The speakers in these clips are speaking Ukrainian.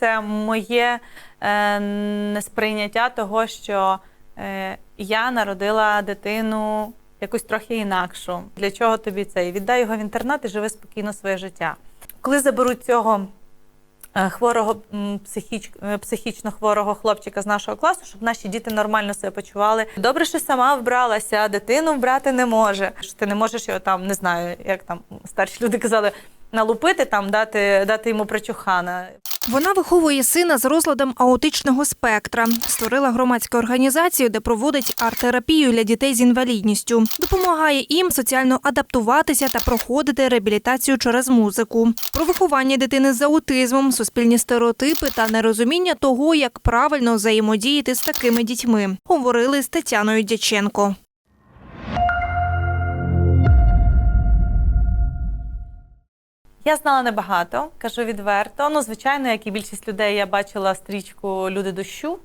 це моє е, несприйняття того, що е, я народила дитину якусь трохи інакшу. Для чого тобі це? І віддай його в інтернат і живи спокійно своє життя. Коли заберуть цього е, хворого психіч, е, психічно хворого хлопчика з нашого класу, щоб наші діти нормально себе почували. Добре, що сама вбралася, а дитину вбрати не може. Що ти не можеш його там, не знаю, як там старші люди казали, налупити там, дати, дати йому причухана. Вона виховує сина з розладом аутичного спектра, створила громадську організацію, де проводить арт-терапію для дітей з інвалідністю, допомагає їм соціально адаптуватися та проходити реабілітацію через музику. Про виховання дитини з аутизмом, суспільні стереотипи та нерозуміння того, як правильно взаємодіяти з такими дітьми, говорили з Тетяною Дяченко. Я знала небагато, кажу відверто. Ну, звичайно, як і більшість людей, я бачила стрічку Люди дощу.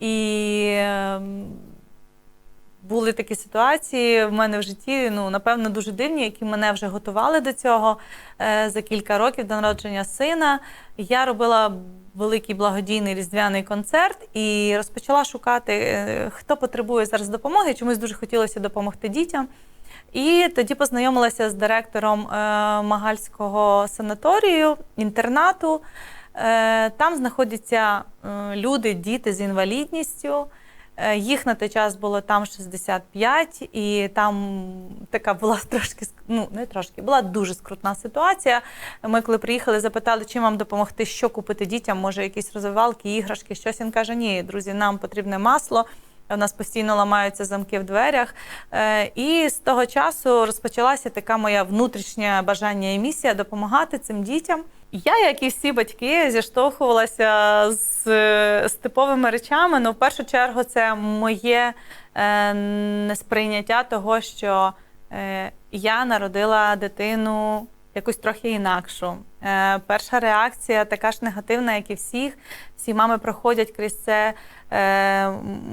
І ем, були такі ситуації в мене в житті, ну, напевно, дуже дивні, які мене вже готували до цього Е, за кілька років до народження сина. Я робила великий благодійний різдвяний концерт і розпочала шукати, е, хто потребує зараз допомоги. Чомусь дуже хотілося допомогти дітям. І тоді познайомилася з директором е, Магальського санаторію, інтернату. Е, Там знаходяться е, люди, діти з інвалідністю. Їх на той час було там 65, і там така була трошки ну не трошки, була дуже скрутна ситуація. Ми, коли приїхали, запитали, чим вам допомогти, що купити дітям, може, якісь розвивалки, іграшки, щось. Він каже: Ні, друзі, нам потрібне масло. У нас постійно ламаються замки в дверях. Е, І з того часу розпочалася така моя внутрішня бажання і місія допомагати цим дітям. Я, як і всі батьки, зіштовхувалася з, з типовими речами. Ну, в першу чергу, це моє е, несприйняття того, що е, я народила дитину якусь трохи інакшу. Перша реакція така ж негативна, як і всіх. Всі мами проходять крізь це. Е,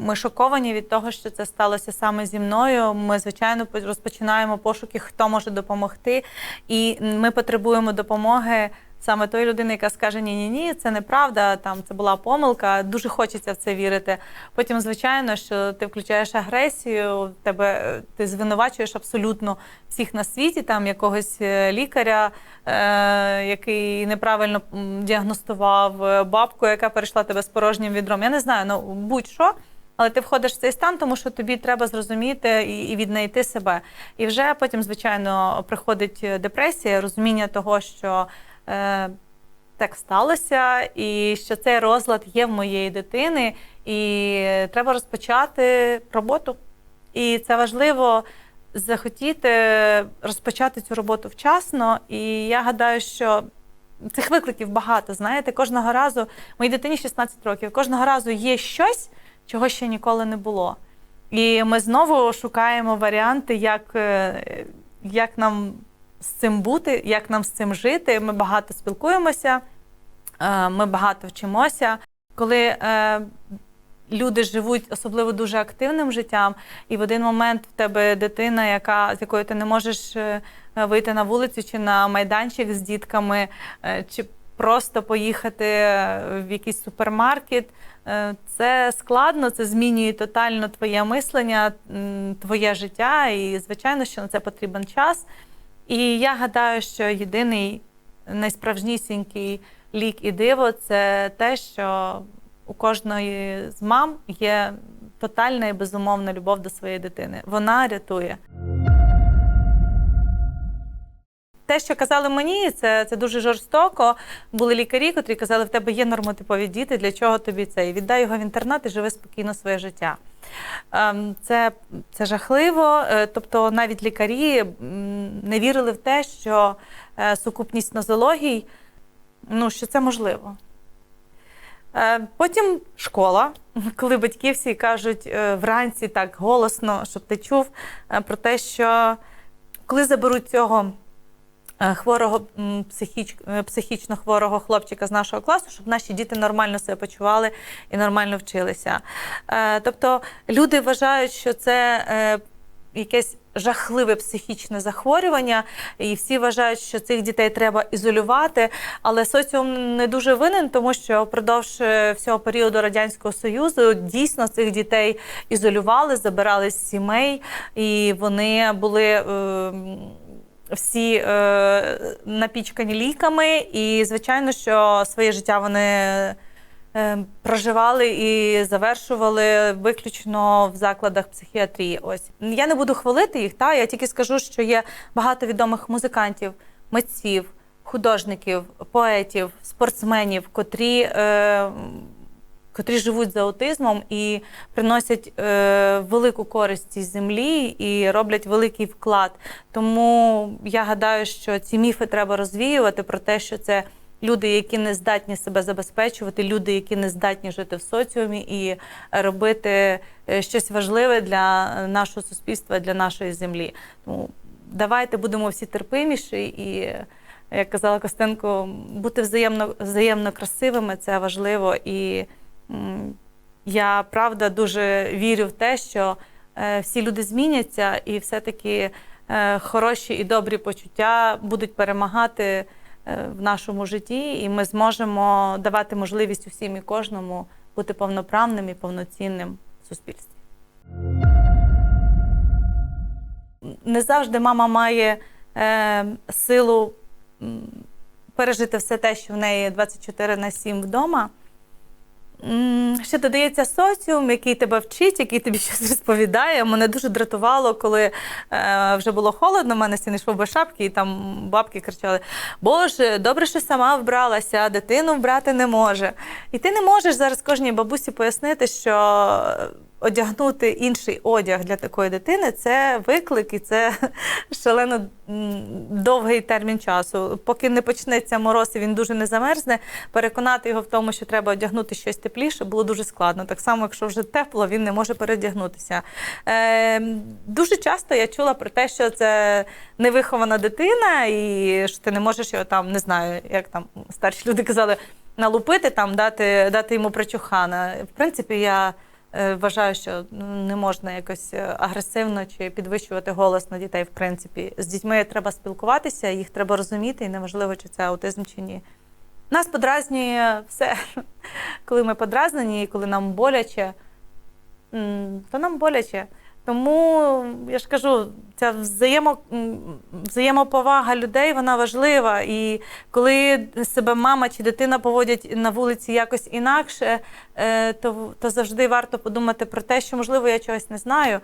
Ми шоковані від того, що це сталося саме зі мною. Ми, звичайно, по- розпочинаємо пошуки, хто може допомогти. І ми потребуємо допомоги саме тої людини, яка скаже: Ні, ні, ні, це неправда, там це була помилка. Дуже хочеться в це вірити. Потім, звичайно, що ти включаєш агресію, тебе е, ти звинувачуєш абсолютно всіх на світі, там якогось е, лікаря, е, який неправильно діагностував, е, бабку, яка перейшла тебе з порожнім відром. Я не знаю, ну будь-що. Але ти входиш в цей стан, тому що тобі треба зрозуміти і, і віднайти себе. І вже потім, звичайно, приходить депресія, розуміння того, що так сталося, і що цей розлад є в моєї дитини, і треба розпочати роботу. І це важливо захотіти розпочати цю роботу вчасно. І я гадаю, що цих викликів багато. Знаєте, кожного разу моїй дитині 16 років, кожного разу є щось, чого ще ніколи не було. І ми знову шукаємо варіанти, як, е, як нам з цим бути, як нам з цим жити. Ми багато спілкуємося, е, ми багато вчимося. Коли е, люди живуть особливо дуже активним життям, і в один момент в тебе дитина, яка, з якою ти не можеш е, вийти на вулицю чи на майданчик з дітками, чи просто поїхати в якийсь супермаркет. Це складно, це змінює тотально твоє мислення, твоє життя, і звичайно, що на це потрібен час. І я гадаю, що єдиний найсправжнісінький лік і диво це те, що у кожної з мам є тотальна і безумовна любов до своєї дитини. Вона рятує. Те, що казали мені, це, це дуже жорстоко. Були лікарі, котрі казали, в тебе є нормотипові діти, для чого тобі це? І віддай його в інтернат і живи спокійно своє життя. Ем, Це, це жахливо. Е, Тобто навіть лікарі не вірили в те, що е, сукупність нозологій, ну, що це можливо. Е, Потім школа, коли батьки всі кажуть вранці так голосно, щоб ти чув про те, що коли заберуть цього хворого м, психіч, е, психічно хворого хлопчика з нашого класу, щоб наші діти нормально себе почували і нормально вчилися. Е, Тобто люди вважають, що це е, якесь жахливе психічне захворювання, і всі вважають, що цих дітей треба ізолювати. Але соціум не дуже винен, тому що впродовж е, всього періоду радянського союзу дійсно цих дітей ізолювали, забирали з сімей, і вони були. Всі е, напічкані ліками, і звичайно, що своє життя вони е, проживали і завершували виключно в закладах психіатрії. Ось я не буду хвалити їх, та я тільки скажу, що є багато відомих музикантів, митців, художників, поетів, спортсменів, котрі. Е, котрі живуть за аутизмом і приносять е, велику користь цій землі і роблять великий вклад. Тому я гадаю, що ці міфи треба розвіювати про те, що це люди, які не здатні себе забезпечувати, люди, які не здатні жити в соціумі і робити е, щось важливе для нашого суспільства, для нашої землі. Тому давайте будемо всі терпиміші і. Як казала Костенко, бути взаємно взаємно красивими це важливо. І я правда дуже вірю в те, що е, всі люди зміняться, і все-таки е, хороші і добрі почуття будуть перемагати е, в нашому житті, і ми зможемо давати можливість усім і кожному бути повноправним і повноцінним в суспільстві. Не завжди мама має е, силу пережити все те, що в неї 24 на 7 вдома. Ще додається соціум, який тебе вчить, який тобі щось розповідає. Мене дуже дратувало, коли е, вже було холодно, в мене син йшов без шапки, і там бабки кричали: Боже, добре, що сама вбралася, а дитину вбрати не може. І ти не можеш зараз кожній бабусі пояснити, що одягнути інший одяг для такої дитини це виклик і це шалено довгий термін часу. Поки не почнеться мороз і він дуже не замерзне, переконати його в тому, що треба одягнути щось тепліше, було дуже складно. Так само, якщо вже тепло, він не може передягнутися. Е, дуже часто я чула про те, що це невихована дитина, і що ти не можеш його там, не знаю, як там старші люди казали, налупити, там, дати, дати йому причухана. В принципі, я. Е, Вважаю, що ну, не можна якось е, агресивно чи підвищувати голос на дітей. В принципі, з дітьми треба спілкуватися, їх треба розуміти, і неважливо, чи це аутизм чи ні. Нас подразнює все. Коли ми подразнені, коли нам боляче, то нам боляче. Тому я ж кажу, ця взаємо, взаємоповага людей вона важлива. І коли себе мама чи дитина поводять на вулиці якось інакше, е, то, то завжди варто подумати про те, що можливо я чогось не знаю.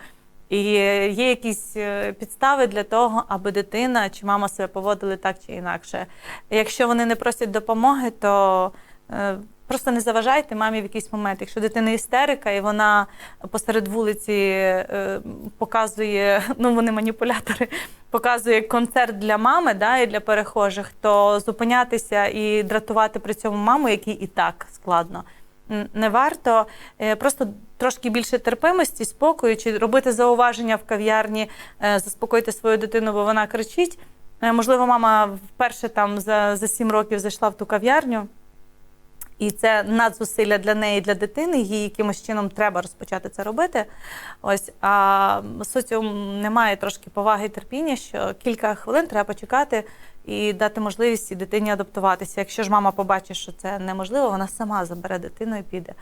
І є якісь е, підстави для того, аби дитина чи мама себе поводили так чи інакше. Якщо вони не просять допомоги, то е, просто не заважайте мамі в якийсь момент. Якщо дитина істерика і вона посеред вулиці е, показує, ну вони маніпулятори, показує концерт для мами да, і для перехожих, то зупинятися і дратувати при цьому маму, якій і так складно. Не варто Е, просто трошки більше терпимості, спокою, чи робити зауваження в кав'ярні, е, заспокоїти свою дитину, бо вона кричить. Можливо, мама вперше там за, за 7 років зайшла в ту кав'ярню, і це надзусилля для неї, для дитини. Їй якимось чином треба розпочати це робити. Ось а соціум не має трошки поваги і терпіння, що кілька хвилин треба почекати і дати можливість дитині адаптуватися. Якщо ж мама побачить, що це неможливо, вона сама забере дитину і піде.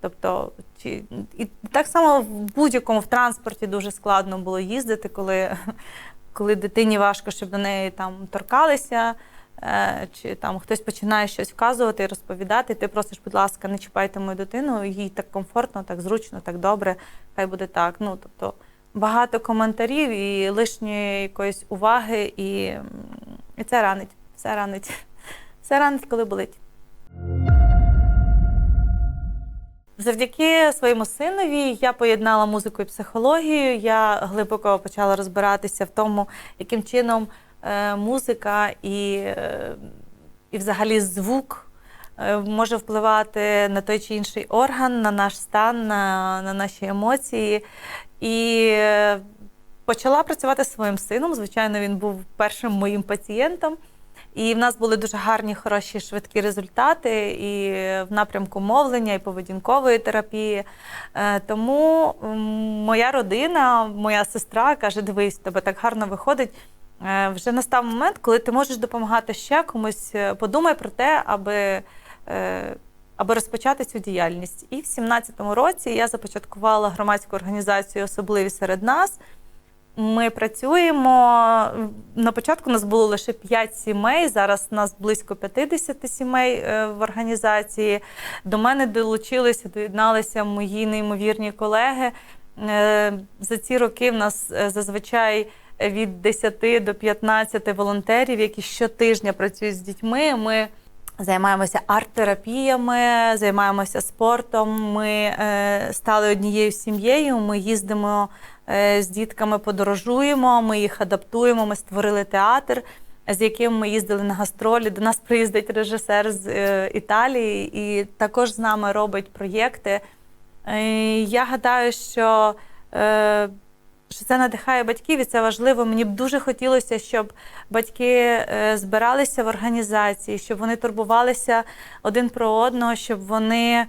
Тобто, чи і так само в будь-якому в транспорті дуже складно було їздити, коли, коли дитині важко, щоб до неї там торкалися. Е, Чи там хтось починає щось вказувати і розповідати, ти просиш, будь ласка, не чіпайте мою дитину, їй так комфортно, так зручно, так добре, хай буде так. Ну тобто багато коментарів і лишньої якоїсь уваги, і, і це ранить. Все ранить. Все ранить, коли болить. Завдяки своєму синові я поєднала музику і психологію. Я глибоко почала розбиратися в тому, яким чином музика і, е, і взагалі звук е, може впливати на той чи інший орган, на наш стан, на, на наші емоції. І е, почала працювати зі своїм сином. Звичайно, він був першим моїм пацієнтом. І в нас були дуже гарні, хороші, швидкі результати і в напрямку мовлення, і поведінкової терапії. Е, Тому моя родина, моя сестра каже: дивись, тебе так гарно виходить. Е, Вже настав момент, коли ти можеш допомагати ще комусь. Е, Подумай про те, аби, е, аби розпочати цю діяльність. І в 17-му році я започаткувала громадську організацію Особливі серед нас. Ми працюємо. На початку нас було лише 5 сімей. Зараз нас близько 50 сімей в організації. До мене долучилися, доєдналися мої неймовірні колеги. За ці роки в нас зазвичай від 10 до 15 волонтерів, які щотижня працюють з дітьми. Ми Займаємося арт-терапіями, займаємося спортом. Ми е, стали однією сім'єю. Ми їздимо е, з дітками, подорожуємо, ми їх адаптуємо. Ми створили театр, з яким ми їздили на гастролі. До нас приїздить режисер з е, Італії і також з нами робить проєкти. Е, я гадаю, що е, що це надихає батьків, і це важливо. Мені б дуже хотілося, щоб батьки е, збиралися в організації, щоб вони турбувалися один про одного, щоб вони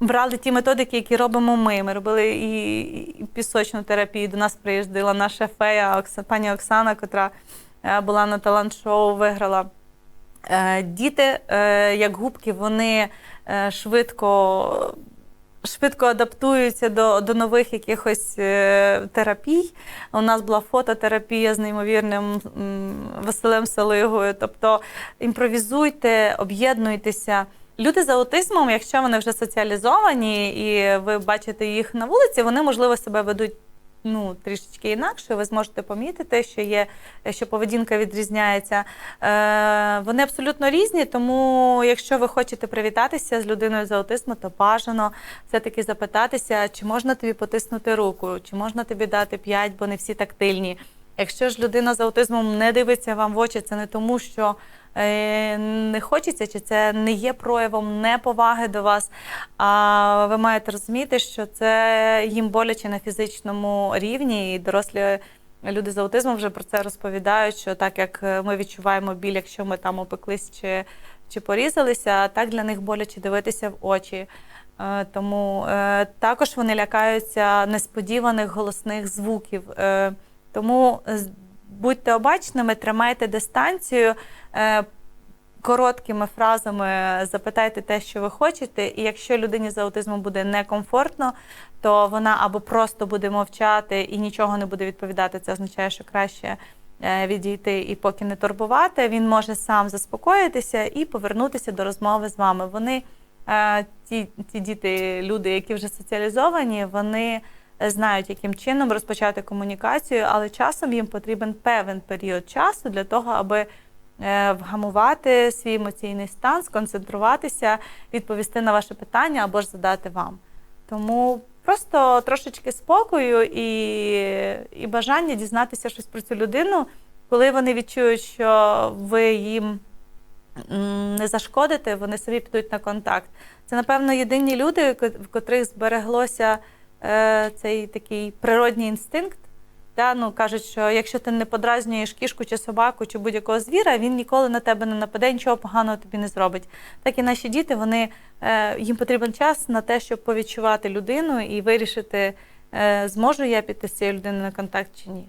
брали ті методики, які робимо ми. Ми робили і, і пісочну терапію. До нас приїздила наша фея Окса- пані Оксана, котра е, була на талант-шоу, виграла. Е, Діти, як губки, вони швидко швидко адаптуються до, до нових якихось е, терапій. У нас була фототерапія з неймовірним Василем Салигою. Тобто імпровізуйте, об'єднуйтеся. Люди з аутизмом, якщо вони вже соціалізовані і ви бачите їх на вулиці, вони можливо себе ведуть. Ну, трішечки інакше, ви зможете помітити, що є, що поведінка відрізняється. Е, вони абсолютно різні, тому якщо ви хочете привітатися з людиною з аутизмом, то бажано все-таки запитатися, чи можна тобі потиснути руку, чи можна тобі дати п'ять, бо не всі тактильні. Якщо ж людина з аутизмом не дивиться вам в очі, це не тому, що не хочеться, чи це не є проявом неповаги до вас. А ви маєте розуміти, що це їм боляче на фізичному рівні, і дорослі люди з аутизмом вже про це розповідають. Що так як е, ми відчуваємо біль, якщо ми там опеклись чи, чи порізалися, так для них боляче дивитися в очі. Е, Тому е, також вони лякаються несподіваних голосних звуків. Е, Тому будьте обачними, тримайте дистанцію. е, Короткими фразами запитайте те, що ви хочете, і якщо людині з аутизмом буде некомфортно, то вона або просто буде мовчати і нічого не буде відповідати. Це означає, що краще е, відійти і поки не турбувати. Він може сам заспокоїтися і повернутися до розмови з вами. Вони е, ті, ті діти, люди, які вже соціалізовані, вони знають, яким чином розпочати комунікацію, але часом їм потрібен певен період часу для того, аби е, вгамувати свій емоційний стан, сконцентруватися, відповісти на ваше питання або ж задати вам. Тому просто трошечки спокою і, і бажання дізнатися щось про цю людину, коли вони відчують, що ви їм не зашкодите, вони самі підуть на контакт. Це, напевно, єдині люди, в котрих збереглося цей такий природній інстинкт. Та, ну, кажуть, що якщо ти не подразнюєш кішку чи собаку чи будь-якого звіра, він ніколи на тебе не нападе, нічого поганого тобі не зробить. Так і наші діти, вони, е, їм потрібен час на те, щоб повідчувати людину і вирішити, е, зможу я піти з цією людиною на контакт чи ні.